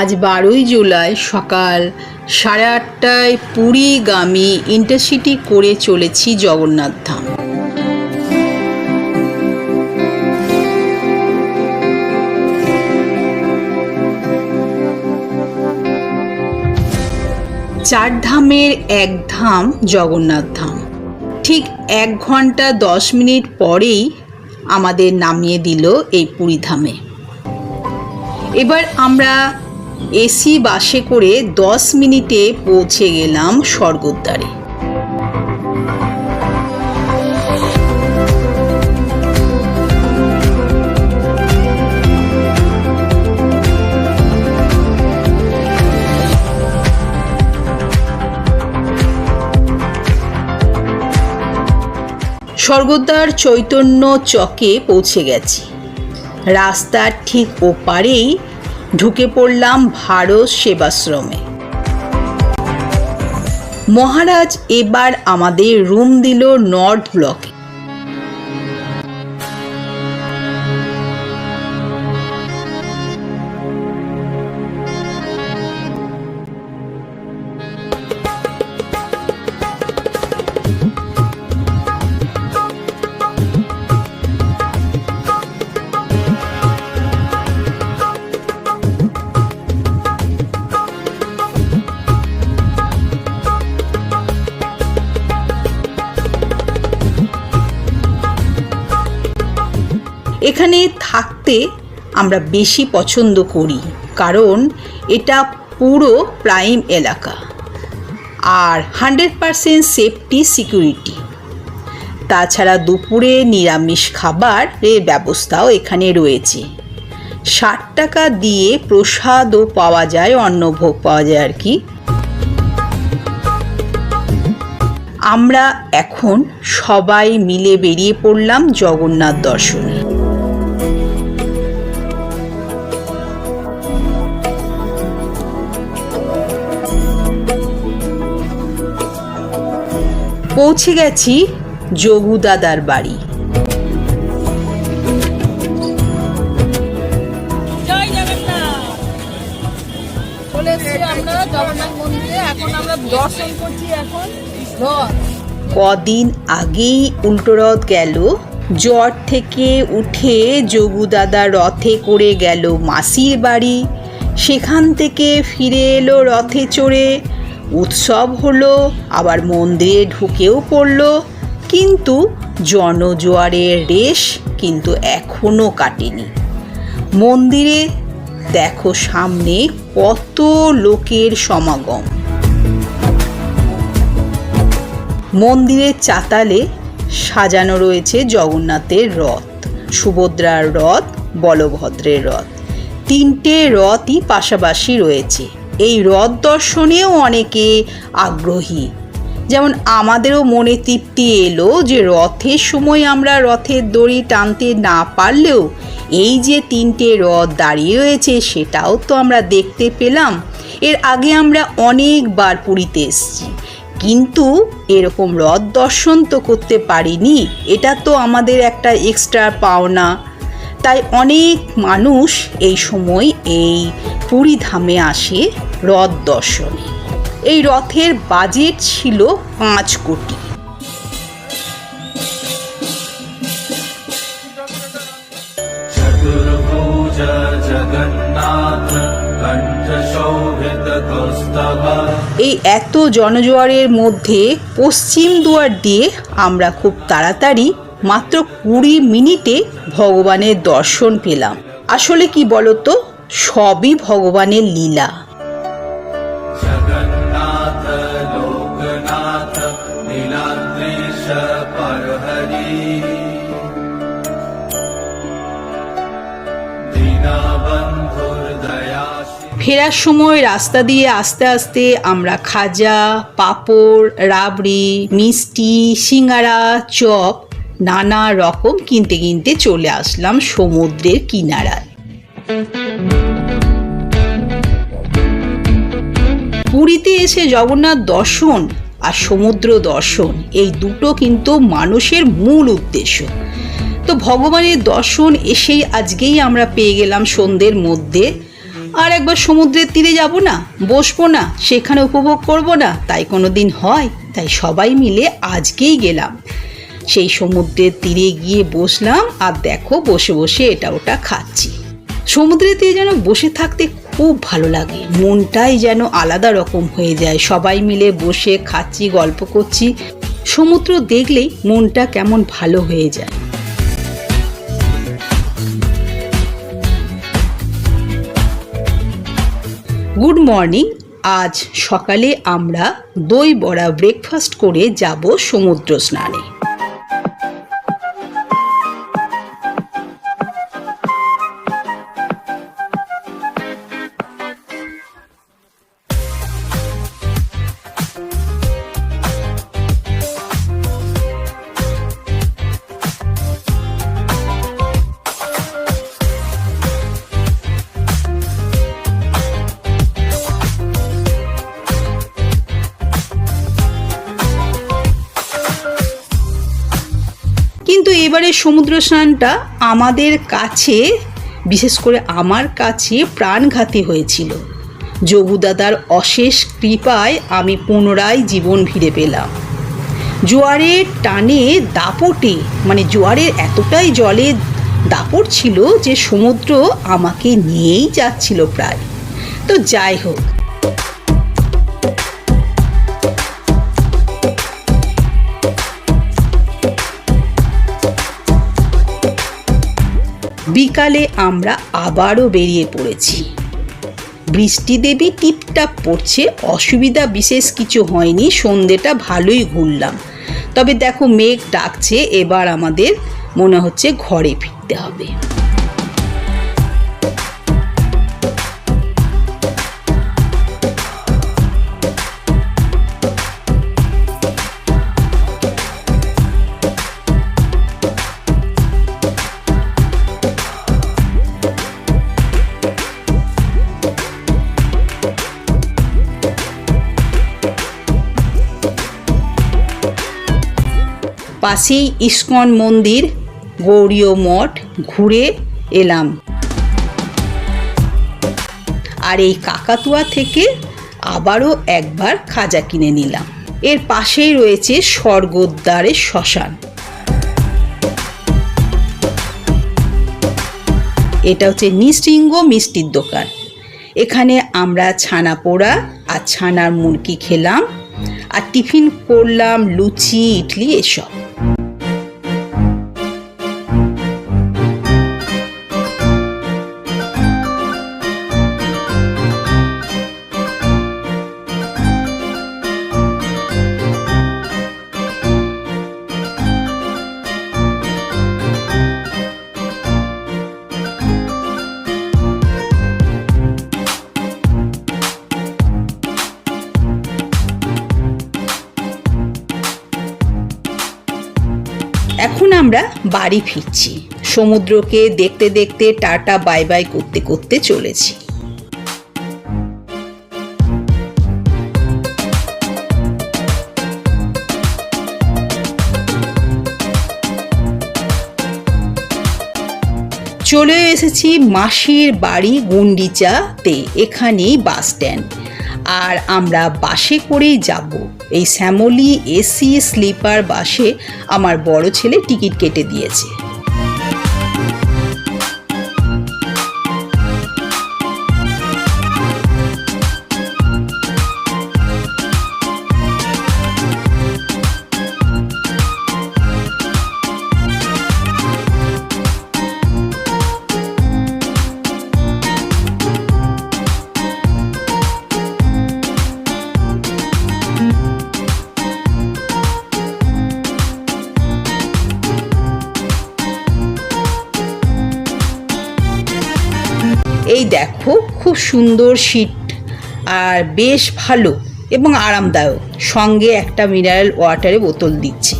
আজ বারোই জুলাই সকাল সাড়ে আটটায় পুরীগামী ইন্টারসিটি করে চলেছি জগন্নাথ ধাম। চার ধামের এক ধাম জগন্নাথ ধাম। ঠিক এক ঘণ্টা দশ মিনিট পরেই আমাদের নামিয়ে দিল এই পুরী ধামে। এবার আমরা এসি বাসে করে দশ মিনিটে পৌঁছে গেলাম স্বর্গদ্বারে। স্বর্গদ্বার চৈতন্য চকে পৌঁছে গেছি। রাস্তার ঠিক ওপারেই ঢুকে পড়লাম ভারত সেবাশ্রমে। মহারাজ এবার আমাদের রুম দিল নর্থ ব্লকে। এখানে থাকতে আমরা বেশি পছন্দ করি, কারণ এটা পুরো প্রাইম এলাকা। আর হান্ড্রেড পারসেন্ট সেফটি, সিকিউরিটি। তাছাড়া দুপুরে নিরামিষ খাবারের ব্যবস্থাও এখানে রয়েছে। ষাট টাকা দিয়ে প্রসাদও পাওয়া যায়, অন্নভোগ পাওয়া যায় আর কি। আমরা এখন সবাই মিলে বেরিয়ে পড়লাম জগন্নাথ দর্শনে। পৌঁছে গেছি যোগু দাদার বাড়ি কদিন আগেই উল্টো রথ গেল। জ্বর থেকে উঠে যোগু দাদা রথে করে গেল মাসির বাড়ি। সেখান থেকে ফিরে এলো রথে চড়ে উৎসব হলো, আবার মন্দিরে ঢুকেও পড়ল। কিন্তু জনজোয়ারের রেশ কিন্তু এখনও কাটেনি। মন্দিরে দেখো সামনে কত লোকের সমাগম। মন্দিরের চাতালে সাজানো রয়েছে জগন্নাথের রথ, সুভদ্রার রথ, বলভদ্রের রথ। তিনটে রথই পাশাপাশি রয়েছে। এই রথ দর্শনেও অনেকে আগ্রহী। যেমন আমাদেরও মনে তৃপ্তি এলো যে রথের সময় আমরা রথের দড়ি টানতে না পারলেও এই যে তিনটে রথ দাঁড়িয়ে রয়েছে সেটাও তো আমরা দেখতে পেলাম। এর আগে আমরা অনেকবার পুরীতে এসেছি। কিন্তু এরকম রথ দর্শন তো করতে পারিনি। এটা তো আমাদের একটা এক্সট্রা পাওনা। তাই অনেক মানুষ এই সময় এই পুরী ধামে আসে রথ দর্শনে। এই রথের বাজেট ছিল পাঁচ কোটি। এই এত জনজোয়ারের মধ্যে পশ্চিম দুয়ার দিয়ে আমরা খুব তাড়াতাড়ি মাত্র কুড়ি মিনিটে ভগবানের দর্শন পেলাম। আসলে কি বলতো? সবই ভগবানের লীলা। ফেরার সময় রাস্তা দিয়ে আস্তে আস্তে আমরা খাজা পাঁপড় রাবড়ি মিষ্টি সিঙ্গারা চপ নানা রকম কিনতে কিনতে চলে আসলাম সমুদ্রের কিনারায়। পুরীতে এসে জগন্নাথ দর্শন আর সমুদ্র দর্শন, এই দুটো কিন্তু মানুষের মূল উদ্দেশ্য। তো ভগবানের দর্শন এসেই আজকেই আমরা পেয়ে গেলাম সন্ধ্যের মধ্যে। আর একবার সমুদ্রের তীরে যাব না, বসবো না, সেখানে উপভোগ করব না, তাই কোনো দিন হয়, তাই সবাই মিলে আজকেই গেলাম। সেই সমুদ্রের তীরে গিয়ে বসলাম আর দেখো বসে বসে এটা ওটা খাচ্ছি। সমুদ্রের তীরে যেন বসে থাকতে খুব ভালো লাগে। মনটাই যেন আলাদা রকম হয়ে যায়। সবাই মিলে বসে খাচ্ছি, গল্প করছি। সমুদ্র দেখলেই মনটা কেমন ভালো হয়ে যায়। Good morning. আজ সকালে আমরা দই বড়া ব্রেকফাস্ট করে যাব সমুদ্র স্নানে। এবারে সমুদ্র স্নানটা আমাদের কাছে, বিশেষ করে আমার কাছে প্রাণঘাতী হয়েছিল। যোগু দাদার অশেষ কৃপায় আমি পুনরায় জীবন ফিরে পেলাম। জোয়ারের টানে দাপটে মানে জোয়ারের এতটাই জলে দাপট ছিল যে সমুদ্র আমাকে নিয়েই যাচ্ছিল প্রায়। তো যাই হোক বিকালে আমরা আবারও বেরিয়ে পড়েছি। বৃষ্টি দেবী টিপটাপ পড়ছে, অসুবিধা বিশেষ কিছু হয়নি, সন্ধেটা ভালোই ঘুরলাম। তবে দেখো মেঘ ডাকছে, এবার আমাদের মনে হচ্ছে ঘরে ফিরতে হবে। পাশেই ইস্কন মন্দির, গৌরীয় মঠ ঘুরে এলাম। আর এই কাকাতুয়া থেকে আবারও একবার খাজা কিনে নিলাম। এর পাশেই রয়েছে স্বর্গদ্বারের শ্মশান। এটা হচ্ছে নিশৃঙ্গ মিষ্টির দোকান। এখানে আমরা ছানা পোড়া আর ছানার মুরগি খেলাম। আর টিফিন করলাম, লুচি, ইডলি, এসব। আমরা বাড়ি ফিরছি। সমুদ্রকে দেখতে দেখতে টাটা, বাই বাই করতে করতে চলেছি। চলে এসেছি মাসির বাড়ি গুন্ডিচাতে, এখানেই বাস স্ট্যান্ড। আর আমরা বাসে করেই যাব। এই শ্যামলি এসি স্লিপার বাসে আমার বড় ছেলে টিকিট কেটে দিয়েছে। দেখো, খুব সুন্দর সিট আর বেশ ভালো এবং আরামদায়ক। সঙ্গে একটা মিনারেল ওয়াটারে বোতল দিচ্ছে।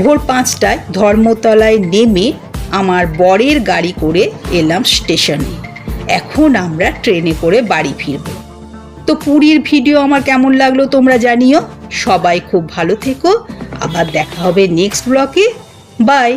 ভোর পাঁচটায় ধর্মতলায় নেমে আমার বরের গাড়ি করে এলাম স্টেশনে। এখন আমরা ট্রেনে করে বাড়ি ফিরব। তো পুরীর ভিডিও আমার কেমন লাগল তোমরা জানিও। সবাই খুব ভালো থেকো। আবার দেখা হবে নেক্সট ব্লকে বাই